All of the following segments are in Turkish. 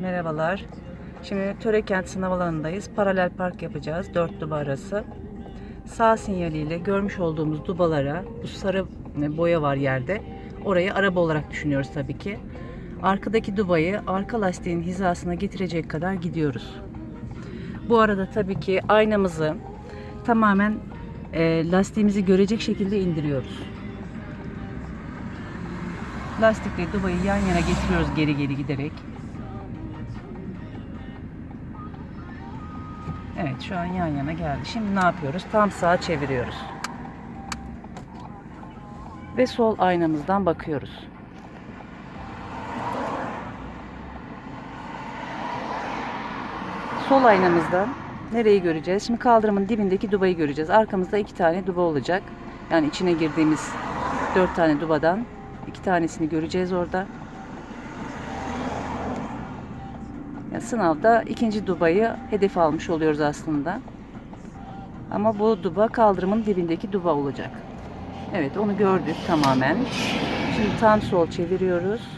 Merhabalar. Şimdi Törekent sınav alanındayız. Paralel park yapacağız. Dört duba arası. Sağ sinyaliyle görmüş olduğumuz dubalara bu sarı boya var yerde. Orayı araba olarak düşünüyoruz tabii ki. Arkadaki dubayı arka lastiğin hizasına getirecek kadar gidiyoruz. Bu arada tabii ki aynamızı tamamen e, lastiğimizi görecek şekilde indiriyoruz. Lastikle dubayı yan yana getiriyoruz geri geri giderek. Evet şu an yan yana geldi. Şimdi ne yapıyoruz? Tam sağa çeviriyoruz. Ve sol aynamızdan bakıyoruz. Sol aynamızdan nereyi göreceğiz? Şimdi kaldırımın dibindeki dubayı göreceğiz. Arkamızda iki tane duba olacak. Yani içine girdiğimiz dört tane dubadan iki tanesini göreceğiz orada. Yani sınavda ikinci dubayı hedef almış oluyoruz aslında. Ama bu duba kaldırımın dibindeki duba olacak. Evet onu gördük tamamen. Şimdi tam sol çeviriyoruz.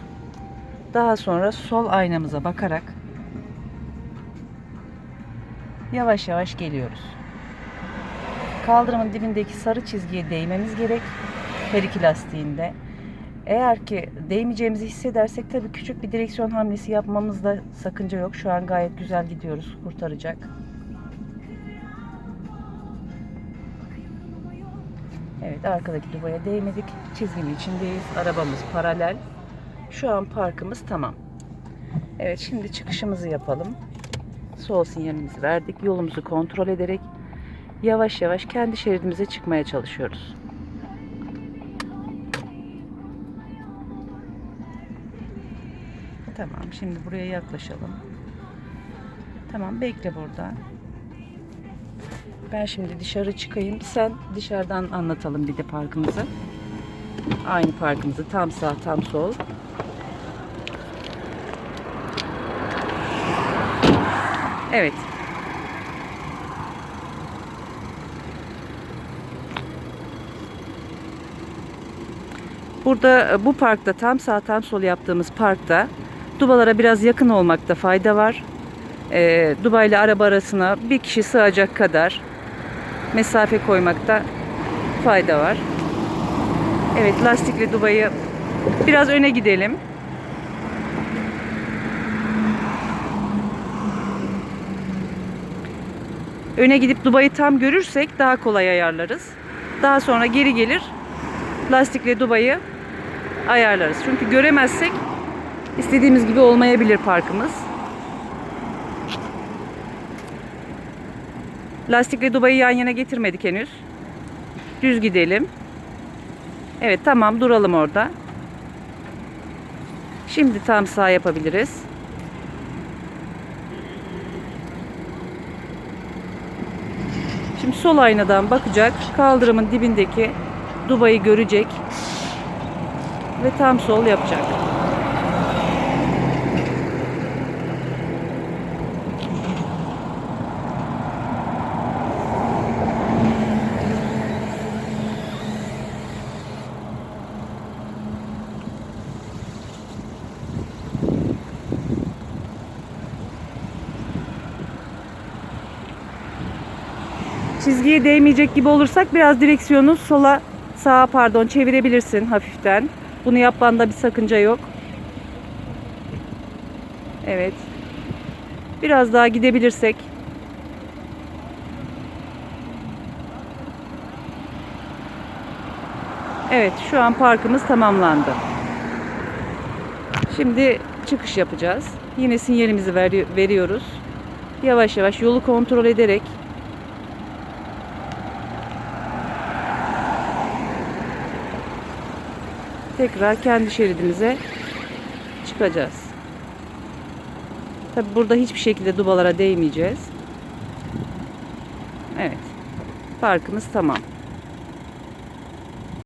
Daha sonra sol aynamıza bakarak yavaş yavaş geliyoruz. Kaldırımın dibindeki sarı çizgiye değmemiz gerek. Her iki lastiğinde. Eğer ki değmeyeceğimizi hissedersek tabii küçük bir direksiyon hamlesi yapmamızda sakınca yok. Şu an gayet güzel gidiyoruz. Kurtaracak. Evet arkadaki dubaya değmedik. Çizginin içindeyiz. Arabamız paralel. Şu an parkımız tamam. Evet şimdi çıkışımızı yapalım. Sol sinyalimizi verdik. Yolumuzu kontrol ederek yavaş yavaş kendi şeridimize çıkmaya çalışıyoruz. Tamam şimdi buraya yaklaşalım. Tamam bekle burada. Ben şimdi dışarı çıkayım. Sen dışarıdan anlatalım bir de parkımızı. Aynı parkımızı tam sağ tam sol. Evet. Burada bu parkta tam sağ tam sol yaptığımız parkta dubalara biraz yakın olmakta fayda var. E, Duba ile araba arasına bir kişi sığacak kadar mesafe koymakta fayda var. Evet lastikli Dubai'yi biraz öne gidelim. Öne gidip Dubai'yi tam görürsek daha kolay ayarlarız. Daha sonra geri gelir lastikle Dubai'yi ayarlarız. Çünkü göremezsek istediğimiz gibi olmayabilir parkımız. Lastikle Dubai'yi yan yana getirmedik henüz. Düz gidelim. Evet tamam duralım orada. Şimdi tam sağ yapabiliriz. Şimdi sol aynadan bakacak. Kaldırımın dibindeki Dubai'yi görecek. Ve tam sol yapacak. Çizgiye değmeyecek gibi olursak biraz direksiyonu sola sağa pardon çevirebilirsin hafiften. Bunu yapmanda bir sakınca yok. Evet. Biraz daha gidebilirsek. Evet, şu an parkımız tamamlandı. Şimdi çıkış yapacağız. Yine sinyalimizi veri- veriyoruz. Yavaş yavaş yolu kontrol ederek tekrar kendi şeridimize çıkacağız. Tabi burada hiçbir şekilde dubalara değmeyeceğiz. Evet. Parkımız tamam.